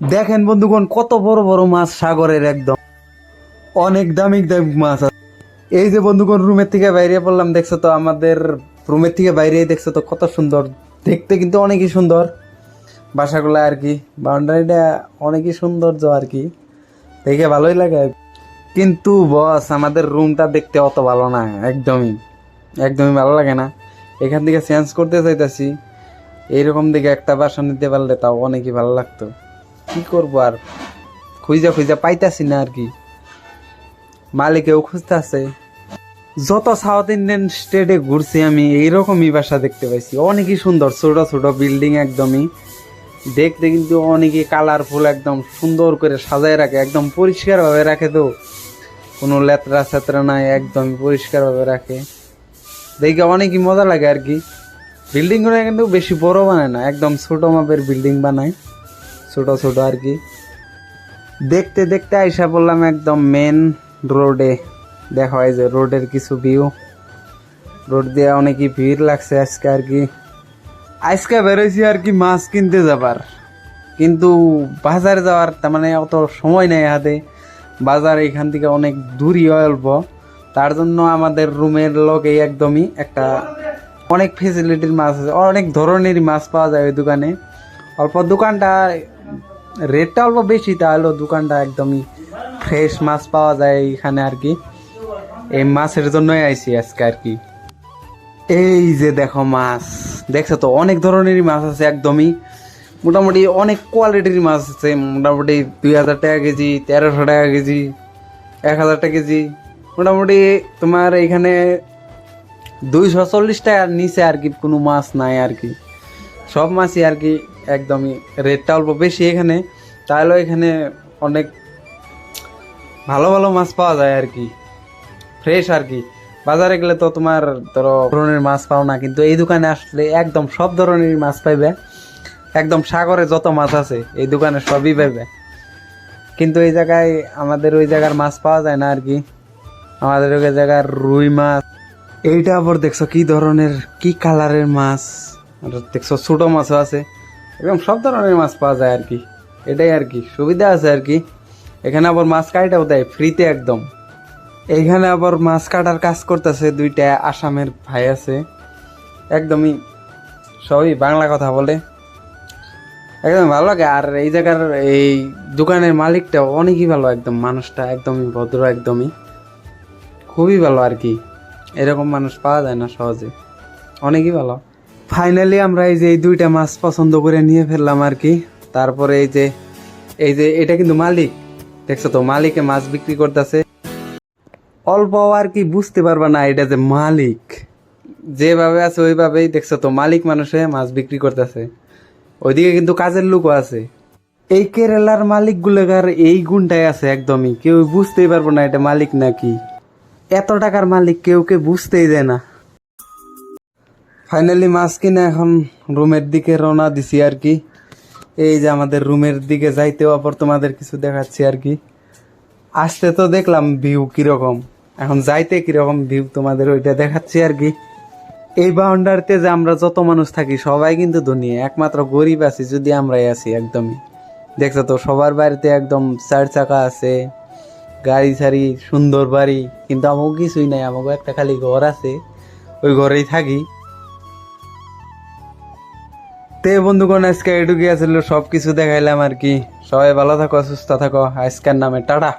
দেখেন বন্ধুগণ, কত বড় বড় মাছ সাগরের একদম। অনেক দামি দামি মাছ এই যে বন্ধুগণ, রুমের থেকে বাইরে পড়লাম, দেখছ তো আমাদের রুমের থেকে বাইরে দেখছ তো কত সুন্দর। দেখতে কিন্তু অনেকই সুন্দর। বাসাগুলো আর কি, বাউন্ডারিটা অনেকই সৌন্দর্য আর কি। দেখে ভালোই লাগে কিন্তু বস আমাদের রুমটা দেখতে অত ভালো না, একদমই। একদমই ভালো লাগে না। এখান থেকে চেঞ্জ করতে চাইতাছি। এইরকম দিকে একটা বাসা নিতে পারলে তাও অনেকই ভালো লাগতো। কি করব আর? খুঁজা খুঁজা পাইতাছি না আর কি। মালিকেও খুঁজতেছে। যত সাউথ ইন্ডিয়ান স্টেটে ঘুরছি আমি, এইরকমই বাসা দেখতে পাইছি। অনেকই সুন্দর, ছোট ছোট বিল্ডিং একদমই। দেখতে কিন্তু অনেকই কালারফুল একদম সুন্দর করে সাজায় রাখে, একদম পরিষ্কারভাবে রাখে তো। কোনো লেতরা সেতরা নাই একদম পরিষ্কারভাবে রাখে। দেখে অনেকই মজা লাগে আর কি। বিল্ডিংগুলো কিন্তু বেশি বড় বানায় না, একদম ছোট মাপের বিল্ডিং বানায়। ছোট ছোট আর কি। দেখতে দেখতে আইসা বললাম একদম মেন রোডে দেখা হয় যে রোডের কিছু ভিউ রোড দিয়ে অনেকই ভিড় লাগছে আজকে আর কি। আজকে বেরোইছি আর কি মাছ কিনতে যাবার। কিন্তু বাজারে যাওয়ার তার মানে অত সময় নেই হাতে। বাজার এখান থেকে অনেক দূরই অল্প। তার জন্য আমাদের রুমের লগে একদমই একটা অনেক ফেসিলিটির মাছ আছে। অনেক ধরনেরই মাছ পাওয়া যায় ওই দোকানে। অল্প দোকানটা রেটটা অল্প বেশি তাহলেও দোকানটা একদমই ফ্রেশ মাছ পাওয়া যায় এখানে আর কি। এই মাছের জন্যই আইছি আজকে আর কি। এই যে দেখো মাছ, দেখছ তো, অনেক ধরনেরই মাছ আছে একদমই। মোটামুটি অনেক কোয়ালিটির মাছ আছে, মোটামুটি দুই হাজার টাকা কেজি, তেরোশো টাকা কেজি, এক হাজার টাকা কেজি। মোটামুটি তোমার এখানে দুইশো চল্লিশ টাকার নিচে আর কি কোনো মাছ নাই আর কি। সব মাছই আর কি একদমই রেটটা অল্প বেশি এখানে, তাহলেও এখানে অনেক ভালো ভালো মাছ পাওয়া যায় আর কি। ফ্রেশ আর কি। বাজারে গেলে তো তোমার ধরো ধরনের মাছ পাও না, কিন্তু এই দোকানে আসলে একদম সব ধরনের মাছ পাইবে। একদম সাগরে যত মাছ আছে, এই দোকানে সবই পাইবে। কিন্তু এই জায়গায় আমাদের ওই জায়গার মাছ পাওয়া যায় না আর কি। আমাদের ওই জায়গার রুই মাছ। এইটা আবার দেখছ কি ধরনের, কি কালারের মাছ? দেখছ ছোট মাছও আছে। এবং সব ধরনের মাছ পাওয়া যায় আর কি। এটাই আর কি। সুবিধা আছে আর কি। এখানে আবার মাছ কাটাও দেয় ফ্রিতে একদম। এইখানে আবার মাছ কাটার কাজ করতেছে দুইটা আসামের ভাই আছে। একদমই সবই বাংলা কথা বলে। একদম ভালো লাগে। আর এই জায়গার এই দোকানের মালিকটা অনেকই ভালো একদম। মানুষটা একদমই ভদ্র একদমই। খুবই ভালো আর কি। এরকম মানুষ পাওয়া যায় না সহজে। অনেকই ভালো। ফাইনালি আমরা এই যে এই দুইটা মাছ পছন্দ করে নিয়ে ফেললাম আর কি। তারপরে এই যে এই যে এটা কিন্তু মালিক। দেখছ তো, মালিকে মাছ বিক্রি করতেছে। অল্প আর কি বুঝতে পারবা না এটা যে মালিক। যেভাবে আছে ওইভাবেই দেখছ তো, মালিক মানুষে মাছ বিক্রি করতেছে। ওইদিকে কিন্তু কাজের লোকও আছে। এই কেরালার মালিক গুলোকার এই গুণটাই আছে একদমই। কেউ বুঝতেই পারব না এটা মালিক নাকি। এত টাকার মালিক কেউ কে বুঝতেই দেয় না। ফাইনালি মাছ কিনে এখন রুমের দিকে রওনা দিছি আর কি। এই যে আমাদের রুমের দিকে যাইতেও আবার তোমাদের কিছু দেখাচ্ছি আর কি। আসতে তো দেখলাম ভিউ কীরকম। এখন যাইতে কীরকম ভিউ তোমাদের ওইটা দেখাচ্ছি আর কি। এই বাউন্ডারিতে যে আমরা যত মানুষ থাকি, সবাই কিন্তু ধনী। একমাত্র গরিব আছি, যদি আমরাই আছি একদমই। দেখছ তো, সবার বাড়িতে একদম চার চাকা আছে, গাড়ি ছাড়ি, সুন্দর বাড়ি। কিন্তু আমাকে কিছুই নাই আমাকে একটা খালি ঘর আছে। ওই ঘরেই থাকি। তে বন্ধুগণ, আজকে এটুকুই আসলে সব কিছু দেখাইলাম আর কি। সবাই ভালো থাকো, সুস্থ থাকো। আজকের নামে টাটা।